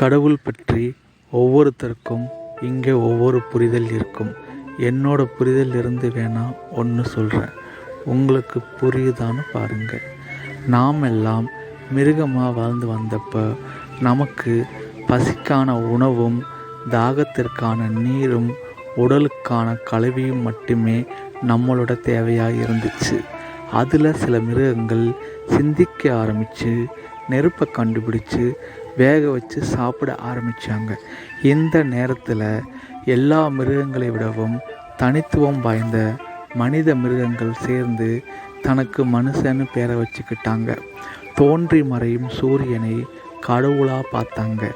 கடவுள் பற்றி ஒவ்வொருத்தருக்கும் இங்கே ஒவ்வொரு புரிதல் இருக்கும். என்னோட புரிதல் இருந்து வேணா ஒன்று சொல்கிறேன் உங்களுக்கு புரியுதான்னு பாருங்கள். நாம் எல்லாம் மிருகமாக வாழ்ந்து வந்தப்போ நமக்கு பசிக்கான உணவும் தாகத்திற்கான நீரும் உடலுக்கான கலவியும் மட்டுமே நம்மளோட தேவையாக இருந்துச்சு. அதில் சில மிருகங்கள் சிந்திக்க ஆரம்பித்து நெருப்பை கண்டுபிடிச்சு வேக வச்சு சாப்பிட ஆரம்பித்தாங்க இந்த நேரத்தில் எல்லா மிருகங்களை விடவும் தனித்துவம் வாய்ந்த மனித மிருகங்கள் சேர்ந்து தனக்கு மனுஷன்னு பேரை வச்சுக்கிட்டாங்க. தோன்றி மறையும் சூரியனை கடவுளாக பார்த்தாங்க.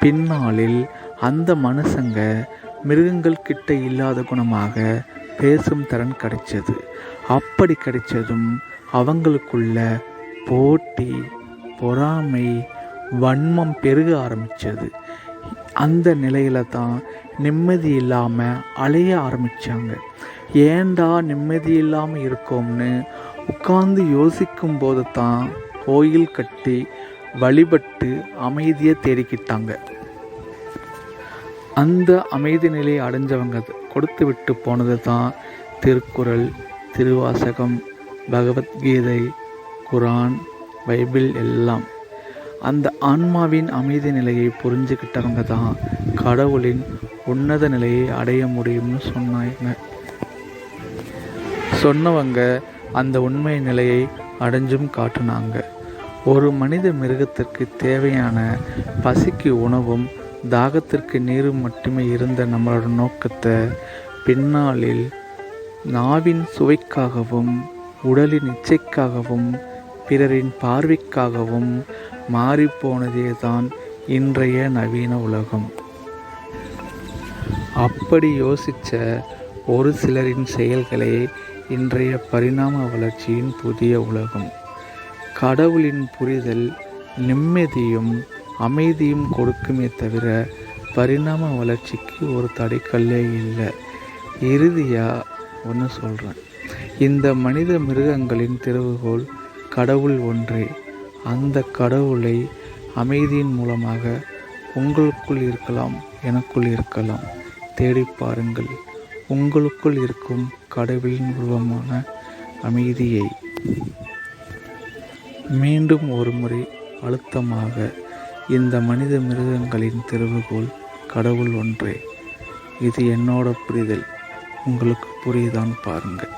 பின்னாளில் அந்த மனுஷங்க மிருகங்கள் கிட்ட இல்லாத குணமாக பேசும் திறன் கிடைச்சது. அப்படி கிடைச்சதும் அவங்களுக்குள்ள போட்டி பொறாமை வன்மம் பெருக ஆரம்பித்தது அந்த நிலையில தான் நிம்மதி இல்லாமல் அலைய ஆரம்பித்தாங்க ஏண்டா நிம்மதி இல்லாமல் இருக்கோம்னு உட்கார்ந்து யோசிக்கும் போது தான் கோயில் கட்டி வழிபட்டு அமைதியை தேடிக்கிட்டாங்க. அந்த அமைதி நிலையை அடைஞ்சவங்க கொடுத்து விட்டு போனது தான் திருக்குறள் திருவாசகம் பகவத்கீதை குரான் பைபிள் எல்லாம். அந்த ஆன்மாவின் அமைதி நிலையை புரிஞ்சுக்கிட்டவங்க தான் கடவுளின் உன்னத நிலையை அடைய முடியும்னு சொன்னாங்க சொன்னவங்க அந்த உண்மை நிலையை அடைஞ்சும் காட்டுனாங்க. ஒரு மனித மிருகத்திற்கு தேவையான பசிக்கு உணவும் தாகத்திற்கு நீரும் மட்டுமே இருந்த நம்மளோட நோக்கத்தை பின்னாளில் நாவின் சுவைக்காகவும் உடலின் இச்சைக்காகவும் பிறரின் பார்வைக்காகவும் மாறிப்போனதே தான் இன்றைய நவீன உலகம். அப்படி யோசித்த ஒரு சிலரின் செயல்களே இன்றைய பரிணாம வளர்ச்சியின் புதிய உலகம். கடவுளின் புரிதல் நிம்மதியும் அமைதியும் கொடுக்குமே தவிர பரிணாம வளர்ச்சிக்கு ஒரு தடைக்கல்லே இல்லை. இறுதியாக ஒன்று சொல்கிறேன் இந்த மனித மிருகங்களின் திறவுகோல் கடவுள் ஒன்றே. அந்த கடவுளை அமைதியின் மூலமாக உங்களுக்குள் இருக்கலாம் எனக்குள் இருக்கலாம். தேடி பாருங்கள். உங்களுக்குள் இருக்கும் கடவுளின் உருவமான அமைதியை. மீண்டும் ஒரு முறை அழுத்தமாக இந்த மனித மிருகங்களின் திறவுகோல் கடவுள் ஒன்றே. இது என்னோட புரிதல். உங்களுக்கு புரியுதான்னு பாருங்கள்.